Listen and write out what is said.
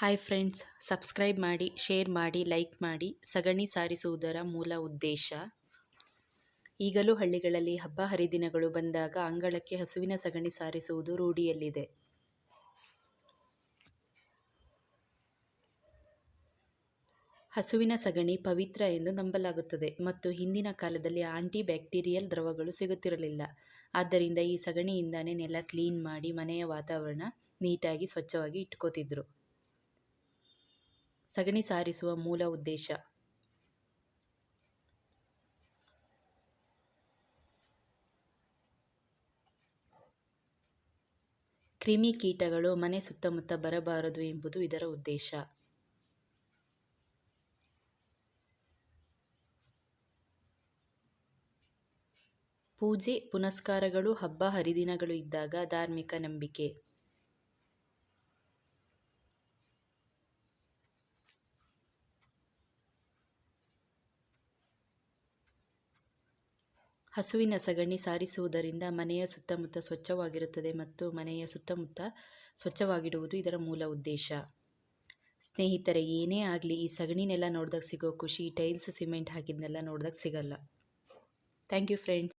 Hi friends subscribe ಮಾಡಿ share ಮಾಡಿ like ಮಾಡಿ, ಸಗಣಿ ಸಾರಿಸುವುದರ ಮೂಲ ಉದ್ದೇಶ. ಈಗಲೂ ಹಳ್ಳಿಗಳಲ್ಲಿ ಹಬ್ಬ ಹರಿದಿನಗಳು ಬಂದಾಗ ಅಂಗಳಕ್ಕೆ ಹಸುವಿನ ಸಗಣಿ ಸಾರಿಸುವುದು ರೂಢಿಯಲ್ಲಿದೆ. ಹಸುವಿನ ಸಗಣಿ ಪವಿತ್ರ ಎಂದು ನಂಬಲಾಗುತ್ತದೆ ಮತ್ತು ಹಿಂದಿನ ಕಾಲದಲ್ಲಿ ಆಂಟಿ ಬ್ಯಾಕ್ಟೀರಿಯಲ್ ದ್ರವಗಳು ಸಿಗುತ್ತಿರಲಿಲ್ಲ. ಆದ್ದರಿಂದ ಈ ಸಗಣಿಯಿಂದಾನೇ ನೆಲ ಕ್ಲೀನ್ ಮಾಡಿ ಮನೆಯ ವಾತಾವರಣ ನೀಟಾಗಿ ಸ್ವಚ್ಛವಾಗಿ ಇಟ್ಕೋತಿದ್ರು. ಸಗಣಿ ಸಾರಿಸುವ ಮೂಲ ಉದ್ದೇಶ. ಕ್ರಿಮಿ ಕೀಟಗಳು ಮನೆ ಸುತ್ತಮುತ್ತ ಬರಬಾರದು ಎಂಬುದು ಇದರ ಉದ್ದೇಶ. ಪೂಜೆ, ಪುನಸ್ಕಾರಗಳು, ಹಬ್ಬ, ಹರಿದಿನಗಳು ಇದ್ದಾಗ ಧಾರ್ಮಿಕ ನಂಬಿಕೆ. ಹಸುವಿನ ಸಗಣಿ ಸಾರಿಸುವುದರಿಂದ ಮನೆಯ ಸುತ್ತಮುತ್ತ ಸ್ವಚ್ಛವಾಗಿರುತ್ತದೆ ಮತ್ತು ಮನೆಯ ಸುತ್ತಮುತ್ತ ಸ್ವಚ್ಛವಾಗಿಡುವುದು ಇದರ ಮೂಲ ಉದ್ದೇಶ. ಸ್ನೇಹಿತರೆ, ಏನೇ ಆಗಲಿ ಈ ಸಗಣಿನೆಲ್ಲ ನೋಡಿದಾಗ ಸಿಗೋ ಖುಷಿ, ಟೈಲ್ಸ್, ಸಿಮೆಂಟ್ ಹಾಕಿದ್ನೆಲ್ಲ ನೋಡಿದಾಗ ಸಿಗಲ್ಲ. Thank you friends.